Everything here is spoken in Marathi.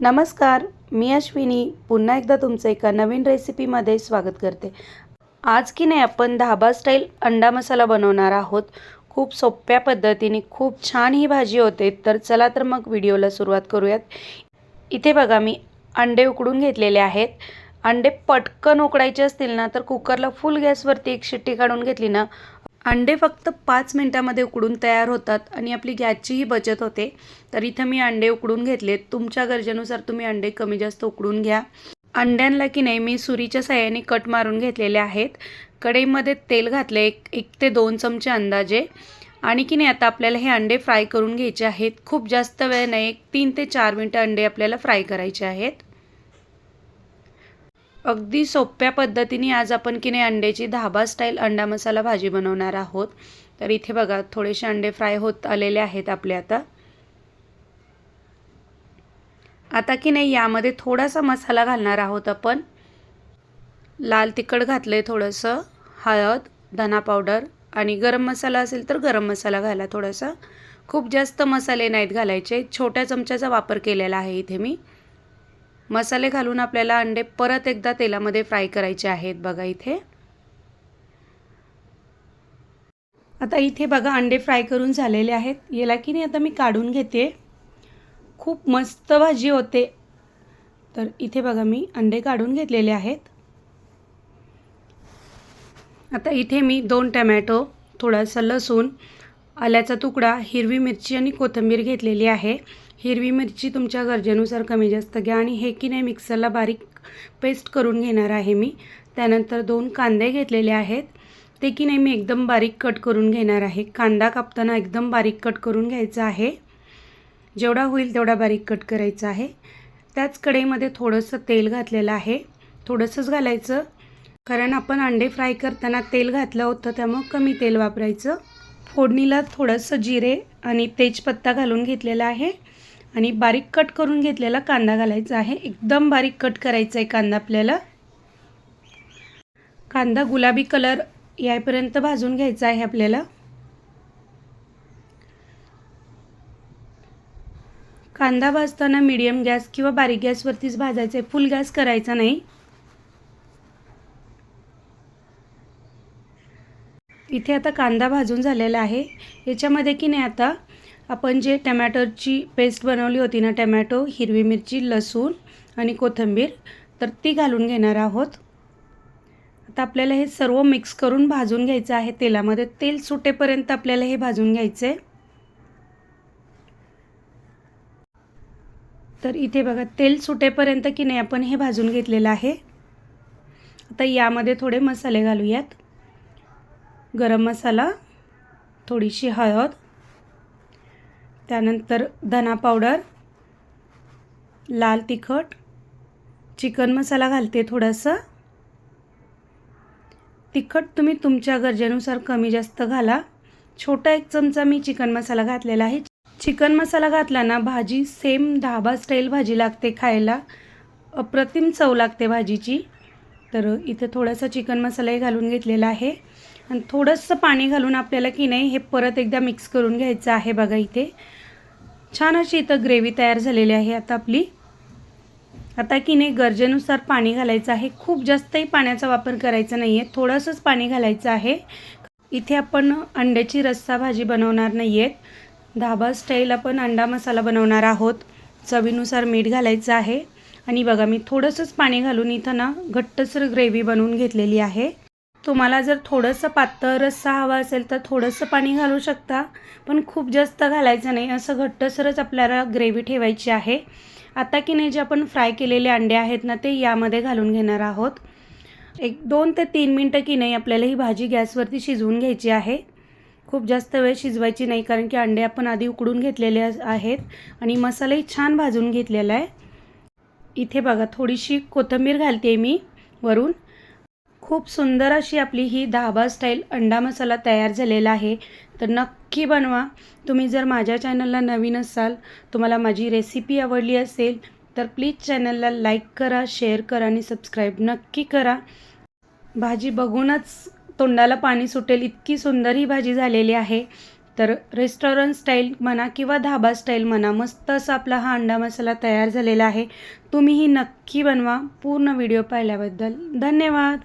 नमस्कार मी अश्विनी. पुन्हा एकदा तुमचं एका नवीन रेसिपीमध्ये स्वागत करते. आज की नाही आपण धाबा स्टाईल अंडा मसाला बनवणार आहोत. खूप सोप्या पद्धतीने खूप छान ही भाजी होते. तर चला तर मग व्हिडिओला सुरुवात करूयात. इथे बघा मी अंडे उकडून घेतलेले आहेत. अंडे पटकन उकडायचे असतील ना तर कुकरला फुल गॅसवरती एक शिट्टी काढून घेतली ना अंडे फक्त पाच मिनटामध्ये उकडून तयार होतात आणि आपली गॅसचीही बचत होते. तर इथं मी अंडे उकडून घेतलेत. तुमच्या गरजेनुसार तुम्ही अंडे कमी जास्त उकडून घ्या. अंड्यांना की नाही मी सुरीच्या साह्याने कट मारून घेतलेले आहेत. कढईमध्ये तेल घातले एक एक ते दोन चमचे अंदाजे. आणि की नाही आता आपल्याला हे अंडे फ्राय करून घ्यायचे आहेत. खूप जास्त वेळ नाही एक तीन ते चार मिनटं अंडे आपल्याला फ्राय करायचे आहेत. अगदी सोप्या पद्धतीने आज आपण की नाही अंड्याची धाबा स्टाईल अंडा मसाला भाजी बनवणार आहोत. तर इथे बघा थोडेसे अंडे फ्राय होत आलेले आहेत आपले आता. आता की नाही यामध्ये थोडासा मसाला घालणार आहोत आपण. लाल तिखट घातलं आहे थोडंसं हळद धना पावडर आणि गरम मसाला असेल तर गरम मसाला घाला थोडासा. खूप जास्त मसाले नाहीत घालायचे छोट्या चमच्याचा वापर केलेला आहे इथे मी. मसाले घालून आपल्याला अंडे परत एकदा तेलामध्ये फ्राय करायचे आहेत. बघा इथे. आता इथे बघा अंडे फ्राय करून झालेले आहेत. याला की नाही आता मी काढून घेते. खूप मस्त भाजी होते. तर इथे बघा मी अंडे काढून घेतलेले आहेत. आता इथे मी दोन टमॅटो थोडासा लसूण आल्याचा तुकडा हिरवी मिरची आणि कोथिंबीर घेतलेली आहे. हिरवी मिरची तुमच्या गरजेनुसार कमी जास्त घ्या आणि हे की नाही मिक्सरला बारीक पेस्ट करून घेणार आहे मी. त्यानंतर दोन कांदे घेतलेले आहेत. ते की नाही मी एकदम बारीक कट करून घेणार आहे. कांदा कापताना एकदम बारीक कट करून घ्यायचा आहे. जेवढा होईल तेवढा बारीक कट करायचा आहे. त्याच कढईमध्ये थोडंसं तेल घातलेलं आहे. थोडंसंच घालायचं. कारण आपण अंडे फ्राय करताना तेल घातलं होतं त्यामुळं कमी तेल वापरायचं. फोडणीला थोडंसं जिरे आणि तेजपत्ता घालून घेतलेला आहे. आणि बारीक कट करून घेतलेला कांदा घालायचा आहे. एकदम बारीक कट करायचा आहे कांदा आपल्याला. कांदा गुलाबी कलर यायपर्यंत भाजून घ्यायचा आहे आपल्याला. कांदा भाजताना मीडियम गॅस किंवा बारीक गॅसवरतीच भाजायचं आहे. फुल गॅस करायचा नाही. इथे आता कांदा भाजून झालेला आहे. याच्यामध्ये की नाही आता आपण जे टमॅटोची पेस्ट बनवली होती ना टमॅटो हिरवी मिरची लसूण आणि कोथिंबीर तर ती घालून घेणार आहोत. आता आपल्याला हे सर्व मिक्स करून भाजून घ्यायचं आहे. तेलामध्ये तेल सुटेपर्यंत आपल्याला हे भाजून घ्यायचं आहे तर इथे बघा तेल सुटेपर्यंत की नाही आपण हे भाजून घेतलेलं आहे. आता यामध्ये थोडे मसाले घालूयात. गरम मसाला थोडीशी हळद त्यानंतर धना पावडर लाल तिखट चिकन मसाला घालते थोडंसं. तिखट तुम्ही तुमच्या गरजेनुसार कमी जास्त घाला. छोटा एक चमचा मी चिकन मसाला घातलेला आहे. चिकन मसाला घातला ना भाजी सेम धाबा स्टाईल भाजी लागते खायला. अप्रतिम चव लागते भाजीची. तर इथे थोडासा चिकन मसालाही घालून घेतलेला आहे. आणि थोडंसं पाणी घालून आपल्याला की नाही हे परत एकदा मिक्स करून घ्यायचं आहे बघा इथे. छान अशी इथं ग्रेव्ही तयार झालेली आहे आता आपली. आता की नाही गरजेनुसार पाणी घालायचं आहे. खूप जास्तही पाण्याचा वापर करायचा नाही आहे थोडंसंच पाणी घालायचं आहे. इथे आपण अंड्याची रस्सा भाजी बनवणार नाही आहेत धाबा स्टाईल आपण अंडा मसाला बनवणार आहोत. चवीनुसार मीठ घालायचं आहे. आणि बघा मी थोडंसंच पाणी घालून इथं ना घट्टसर ग्रेव्ही बनवून घेतलेली आहे. तुम्हाला जर थोडंसं पातळ रस्सा हवा असेल तर थोडंसं पाणी घालू शकता पण खूप जास्त घालायचं नाही. असं घट्टसरच आपल्याला ग्रेव्ही ठेवायची आहे. आता की नाही जे आपण फ्राय केलेले अंडे आहेत ना ते यामध्ये घालून घेणार आहोत. एक दोन ते तीन मिनटं की नाही आपल्याला ही भाजी गॅसवरती शिजवून घ्यायची आहे. खूप जास्त वेळ शिजवायची नाही कारण की अंडे आपण आधी उकडून घेतलेले आहेत आणि मसालाही छान भाजून घेतलेला आहे. इथे बघा थोडीशी कोथिंबीर घालते मी वरून. खूप सुंदर अशी आपली ही धाबा स्टाईल अंडा मसाला तयार झालेला आहे. तर नक्की बनवा. तुम्ही जर माझ्या चॅनलला नवीन असाल तुम्हाला माझी रेसिपी आवडली असेल तर प्लीज चॅनलला लाईक करा शेअर करा आणि सबस्क्राईब नक्की करा. भाजी बघूनच तोंडाला पाणी सुटेल इतकी सुंदर ही भाजी झालेली आहे. तर रेस्टॉरंट स्टाईल म्हणा किंवा धाबा स्टाईल म्हणा मस्त असा आपला हा अंडा मसाला तयार झालेला आहे. तुम्हीही नक्की बनवा. पूर्ण व्हिडिओ पाहिल्याबद्दल धन्यवाद.